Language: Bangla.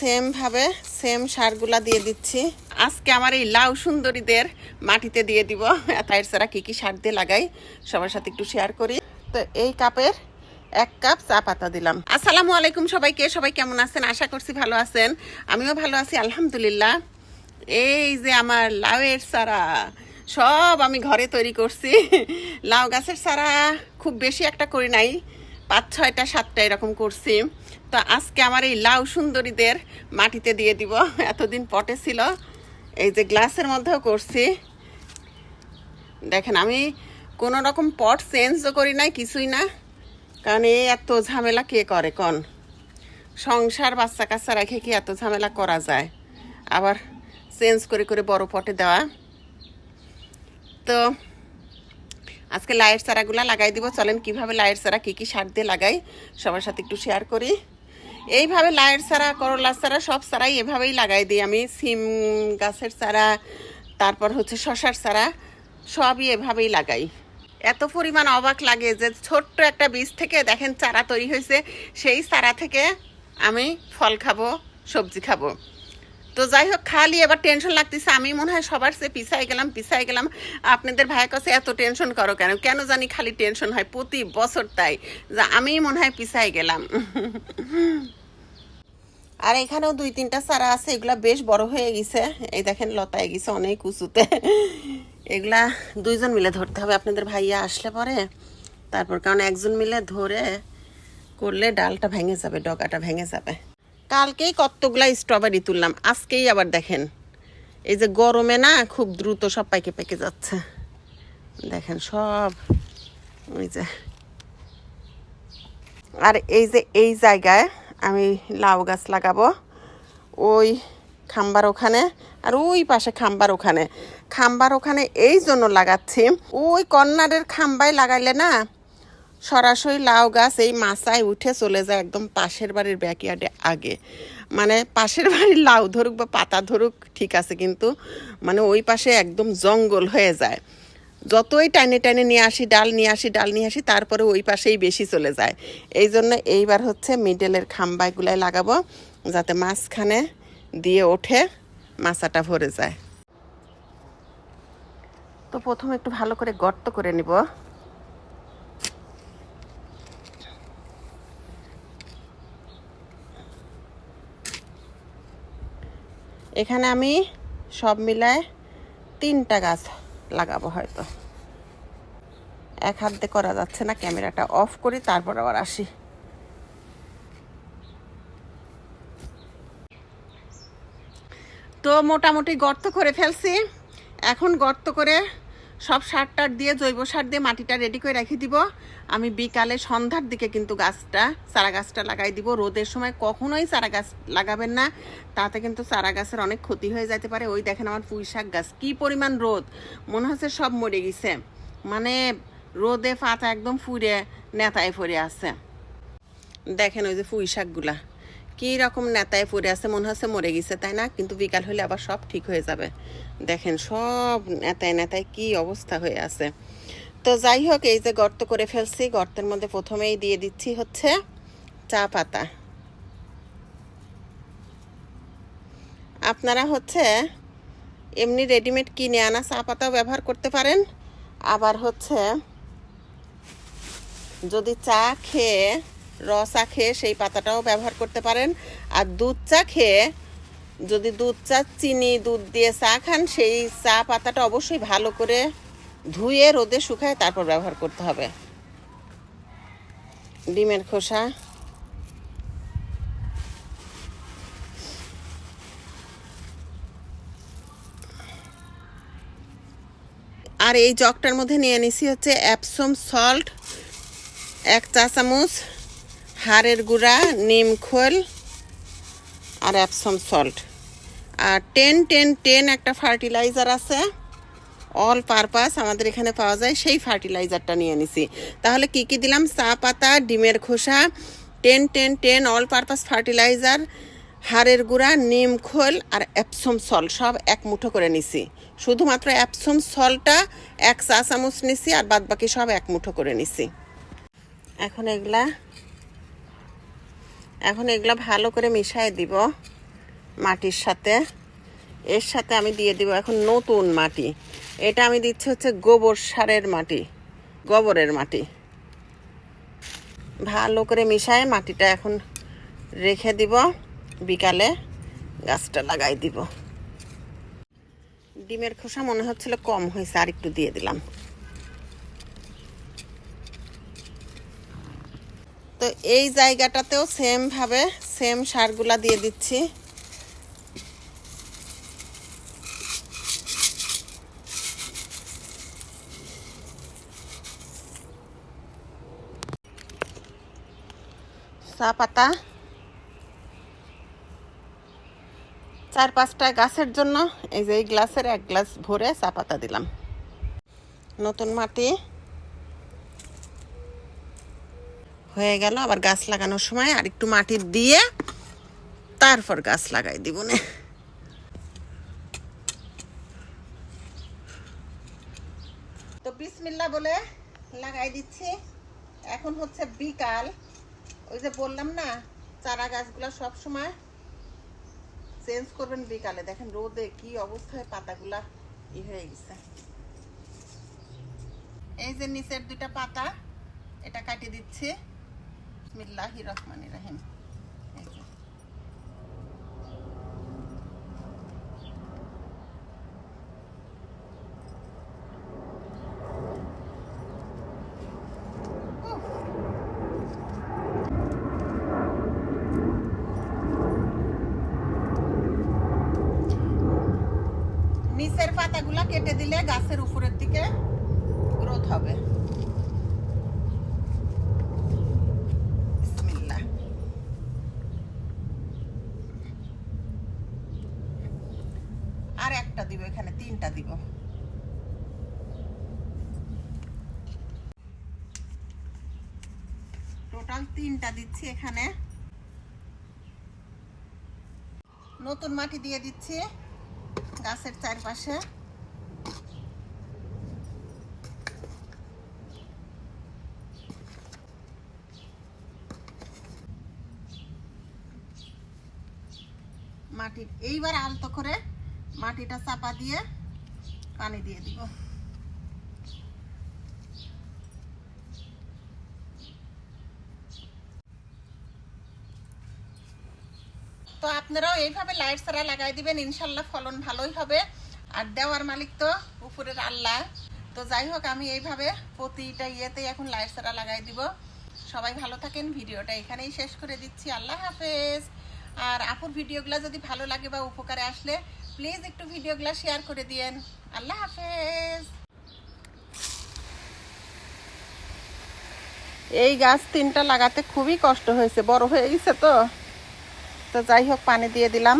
সেমভাবে সেম সারগুলা দিয়ে দিচ্ছি। আজকে আমার এই লাউ সুন্দরীদের মাটিতে দিয়ে দিব। এত সারা কী কী সার দিয়ে লাগাই, সবার সাথে একটু শেয়ার করি। তো এই কাপের এক কাপ চা পাতা দিলাম। আসসালামু আলাইকুম সবাইকে, সবাই কেমন আছেন? আশা করছি ভালো আছেন। আমিও ভালো আছি, আলহামদুলিল্লাহ। এই যে আমার লাউয়ের চারা, সব আমি ঘরে তৈরি করছি। লাউ গাছের চারা খুব বেশি একটা করি নাই পাঁচ ছয়টা সাতটা এরকম করছি। তো আজকে আমার এই লাউ সুন্দরীদের মাটিতে দিয়ে দিব। এতদিন পটে ছিল। এই যে গ্লাসের মধ্যেও করছি। দেখেন, আমি কোনো রকম পট চেঞ্জও করি নাই, কিছুই না। কারণ এই এত ঝামেলা কে করে কন? সংসার বাচ্চা কাচ্চা রেখে কি এত ঝামেলা করা যায়? আবার চেঞ্জ করে করে বড় পটে দেওয়া। তো আজকে লাইট চারাগুলা লাগাই দিব। চলেন, কীভাবে লাইট চারা, কী কী সার দিয়ে লাগাই, সবার সাথে একটু শেয়ার করি। এইভাবে লাইট চারা, করলার চারা, সব চারাই এভাবেই লাগাই দিই আমি। সিম গাছের চারা, তারপর হচ্ছে শশার চারা, সবই এভাবেই লাগাই। এত পরিমাণ অবাক লাগে যে ছোট্ট একটা বীজ থেকে দেখেন চারা তৈরি হয়েছে, সেই চারা থেকে আমি ফল খাব, সবজি খাব। তো যাই হোক, খালি এবার টেনশন লাগতেছে। আমি মনে হয় সবার সে পিছাই গেলাম পিছাই গেলাম। আপনাদের ভাইয়ের কাছে এত টেনশন করো কেন? কেন জানি খালি টেনশন হয়, প্রতি বছর তাই। যা, আমি মনে হয় পিছাই গেলাম। আর এখানেও দুই তিনটা চারা আছে, এগুলা বেশ বড় হয়ে গেছে। এই দেখেন, লতায় গেছে অনেক উঁচুতে। এগুলা দুইজন মিলে ধরতে হবে। আপনাদের ভাইয়া আসলে পরে, তারপর কারণ একজন মিলে ধরে করলে ডালটা ভেঙে যাবে, ডগাটা ভেঙে যাবে। কালকেই কতগুলা স্ট্রবেরি তুললাম, আজকেই আবার দেখেন। এই যে গরমে না খুব দ্রুত সব পাইকে পেকে যাচ্ছে। দেখেন সব, ওই যে। আর এই যে এই জায়গায় আমি লাউ গাছ লাগাবো, ওই খাম্বার ওখানে আর ওই পাশে খাম্বার ওখানে। খাম্বার ওখানে এই জন্য লাগাচ্ছি, ওই কর্নারের খাম্বায় লাগাইলে না সরাসরি লাউ গাছ এই মাচায় উঠে চলে যায় একদম পাশের বাড়ির ব্যাকয়ার্ডে আগে। মানে পাশের বাড়ির লাউ ধরুক বা পাতা ধরুক, ঠিক আছে, কিন্তু মানে ওই পাশে একদম জঙ্গল হয়ে যায়। যতই টাইনে টাইনে নিয়ে আসি, ডাল নিয়ে আসি, ডাল নিয়ে আসি, তারপরে ওই পাশেই বেশি চলে যায়। এই জন্য এইবার হচ্ছে মিডলের খাম্বাইগুলাই লাগাবো, যাতে মাঝখানে দিয়ে ওঠে মাচাটা ভরে যায়। তো প্রথমে একটু ভালো করে গর্ত করে নিব। এখানে আমি সব মিলায় তিনটা গাছ লাগাবো হয়তো। এক হাত দিয়ে করা যাচ্ছে না, ক্যামেরাটা অফ করি, তারপর আবার আসি। তো মোটামুটি গর্ত করে ফেলছি। এখন গর্ত করে সব সার টার দিয়ে, জৈব সার দিয়ে মাটিটা রেডি করে রেখে দিব। আমি বিকালে সন্ধ্যার দিকে কিন্তু গাছটা চারা গাছটা লাগাই দিব। রোদের সময় কখনোই চারা গাছ লাগাবেন না। তাতে কিন্তু চারা গাছের অনেক ক্ষতি হয়ে যেতে পারে। ওই দেখেন আমার পুঁই শাক গাছ, কী পরিমাণ রোদ। মনে হচ্ছে সব মরে গেছে। মানে রোদে পাতা একদম ফুরে নেতায় পড়ে আছে। দেখেন ওই যে পুঁই শাকগুলা। কী রকম নেতায় পড়ে আছে, মনে হচ্ছে মরে গেছে, তাই না? কিন্তু বিকাল হলে আবার সব ঠিক হয়ে যাবে। দেখেন, সব নেতায় নেতায় কি অবস্থা হয়ে আছে। তো যাই হোক, এই যে গর্ত করে ফেলছি, গর্তের মধ্যে প্রথমেই দিয়ে দিচ্ছি হচ্ছে চা পাতা। আপনারা হচ্ছে এমনি রেডিমেড কিনে আনা চা পাতাও ব্যবহার করতে পারেন। আবার হচ্ছে যদি চা খেয়ে র চা খেয়ে সেই পাতাটাও ব্যবহার করতে পারেন। আর দুধ চা খেয়ে যদি দুধ চা, চিনি, দুধ দিয়ে চা খান, সেই চা পাতাটা অবশ্যই ভালো করে ধুয়ে রোদে শুকায় তারপর ব্যবহার করতে হবে। ডিমের খোসা। আর এই জগটার মধ্যে নিয়ে নিছি হচ্ছে অ্যাপসম সল্ট এক চা চামচ। হাড়ের গুঁড়া, নিম খোল আর অ্যাপসম সল্ট। আর টেন টেন টেন একটা ফার্টিলাইজার আছে। অল পারপাস আমাদের এখানে পাওয়া যায়, সেই ফার্টিলাইজারটা নিয়ে নিছি। তাহলে কি কি দিলাম? চা পাতা, ডিমের খোসা, ten ten ten, all purpose fertiliser, হাড়ের গুঁড়া, নিম খোল আর অ্যাপসম সল সব এক মুঠো করে নিছি। শুধুমাত্র অ্যাপসম সলটা এক চা চামচ নিছি আর বাদ বাকি সব এক মুঠো করে নিছি। এখন এগুলা এখন এগুলা ভালো করে মিশাই দিব মাটির সাথে। এর সাথে আমি দিয়ে দিব এখন নতুন মাটি। এটা আমি দিচ্ছি হচ্ছে গোবর সারের মাটি, গোবরের মাটি। ভালো করে মিশায় মাটিটা এখন রেখে দিব, বিকালে গাছটা লাগাই দিব। ডিমের খোসা মনে হচ্ছিল কম হয়েছে আর একটু দিয়ে দিলাম। তো এই জায়গাটাতেও সেম ভাবে সেম সারগুলা দিয়ে দিচ্ছি। চা পাতা। চার পাঁচটা গাছের জন্য, এই যে এই গ্লাসের এক গ্লাস ভরে চা পাতা দিলাম। নতুন মাটি। হয়ে গেল। আবার গাছ লাগানোর সময় আর একটু মাটি দিয়ে তারপর গাছ লাগাই দিব না। তো বিসমিল্লা বলে লাগাই দিচ্ছি। এখন হচ্ছে বিকাল। ওই যে বললাম না, চারা গাছগুলো সব সময় চেঞ্জ করবেন বিকালে। দেখেন রোদে কি অবস্থায় পাতাগুলা ই হয়ে গেছে। এই যে নিচের দুইটা পাতা, এটা কাটিয়ে দিচ্ছি। বিসমিল্লাহি রহমান রাহিম নিচের পাতাগুলা কেটে দিলে গাছের উপরের দিকে গ্রোথ হবে বিসমিল্লাহ। আর একটা দিব এখানে তিনটা দিব টোটাল তিনটা দিচ্ছি এখানে। নতুন মাটি দিয়ে দিচ্ছি গাছের চারপাশে। মাটির এইবার আলতো করে মাটিটা চাপা দিয়ে পানি দিয়ে দিব। তো আপনারাও এইভাবে লাইট সারা লাগাই দিবেন, ইনশাল্লাহ ফলন ভালোই হবে। আর দেওয়ার মালিক তো উপরের আল্লাহ। তো যাই হোক, আমি এইভাবে প্রতিটা ইয়েতেই এখন লাইট সারা লাগাই দিব। সবাই ভালো থাকেন, ভিডিওটা এখানেই শেষ করে দিচ্ছি। আল্লাহ হাফেজ। আর আপুর ভিডিওগুলো যদি ভালো লাগে বা উপকারে আসলে প্লিজ একটু ভিডিওগুলো শেয়ার করে দিয়েন। আল্লাহ হাফেজ। এই গাছ তিনটা লাগাতে খুবই কষ্ট হয়েছে, বড় হয়ে গেছে তো। তো যাই হোক পানি দিয়ে দিলাম।